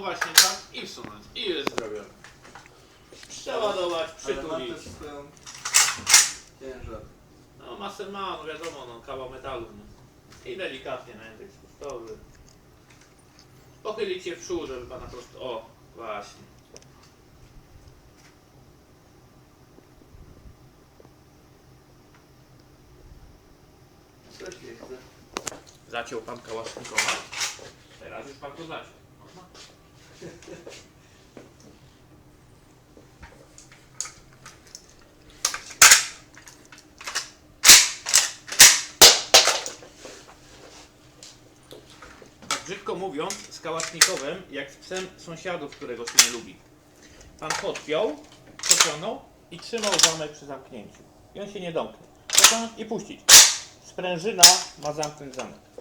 właśnie tak i wsunąć. I jest zrobione. Przeładować, Ale ma przytulić. też swoją ciężar. No masę ma, no wiadomo, no kawał metalu. No. I delikatnie na język spustowy. Pochylić się w przód, żeby pana prosto... O, właśnie. Coś nie chce. Zaciął pan kałasznikowa. Teraz już pan to zaciął. Tak brzydko mówiąc, z kałasznikowym, jak z psem sąsiadów, którego się nie lubi. Pan podpiął, pociągnął i trzymał zamek przy zamknięciu. I on się nie domknie. Pociągnąć i puścić. Sprężyna ma zamknąć zamek.